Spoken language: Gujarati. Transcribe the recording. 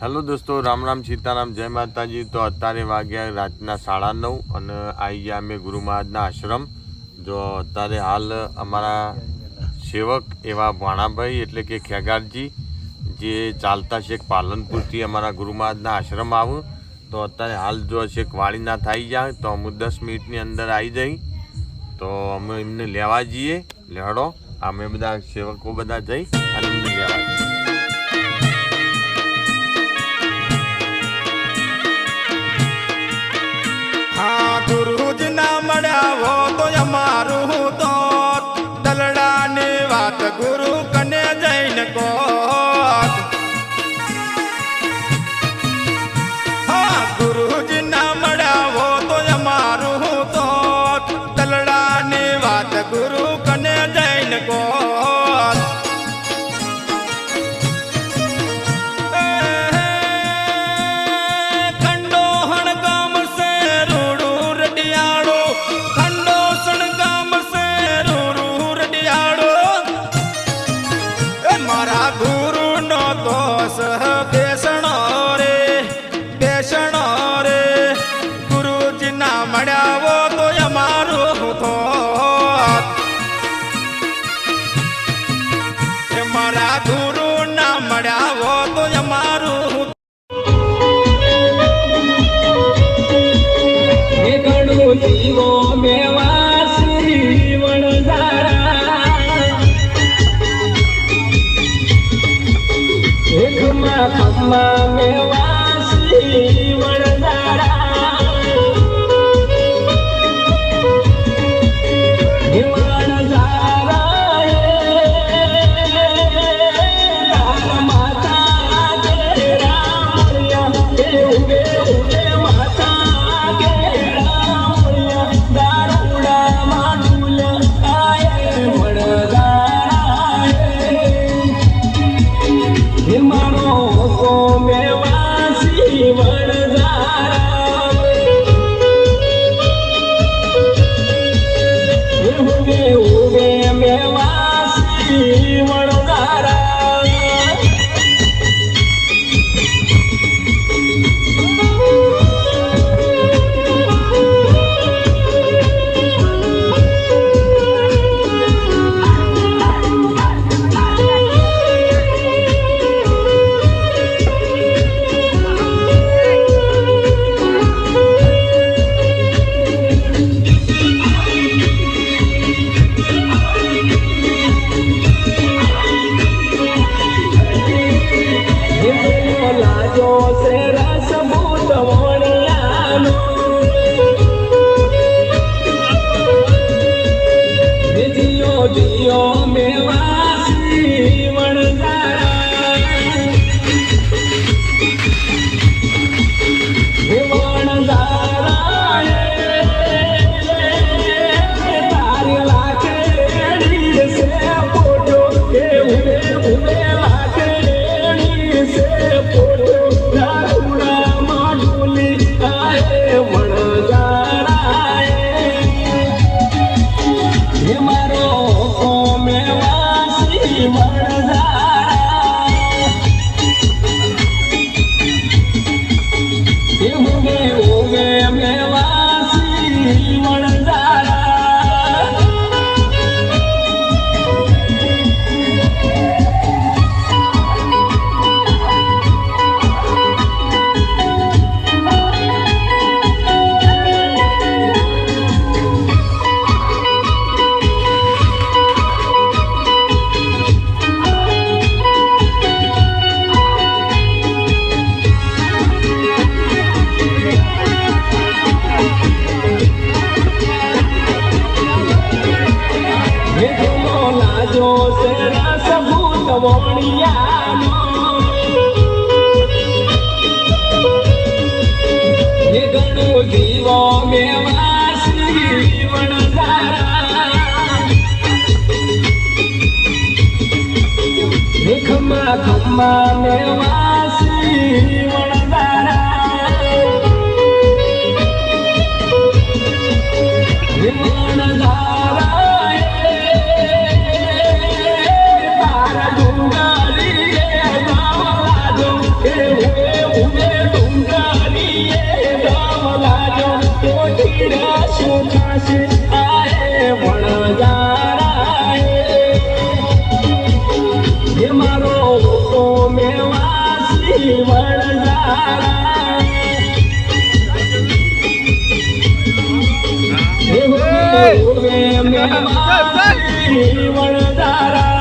હેલો દોસ્તો, રામ રામ સીતારામ, જય માતાજી. તો અત્યારે વાગ્યા રાતના સાડા નવ અને આવી ગયા અમે ગુરુ મહારાજના આશ્રમ. જો અત્યારે હાલ અમારા સેવક એવા ભાણાભાઈ એટલે કે ખેગારજી, જે ચાલતા શેખ પાલનપુરથી અમારા ગુરુ મહારાજના આશ્રમ આવું. તો અત્યારે હાલ જો શેખ વાળીના થઈ જાય, તો અમુક દસ મિનિટની અંદર આવી જઈ. તો અમે એમને લેવા જઈએ લેડો અમે બધા સેવકો બધા જઈ અને એમને લેવા જઈએ. మడా ఓ తోయమ్మా In my જીયો મેવાસી એ તારી લાખેડી સે પોટો પોટો દારૂડા માડુલી આયે જીવો મેવાસી વણઝારા હે ખમ્મા ખમ્મા મેવાસી जीवन झाला जीवन झाला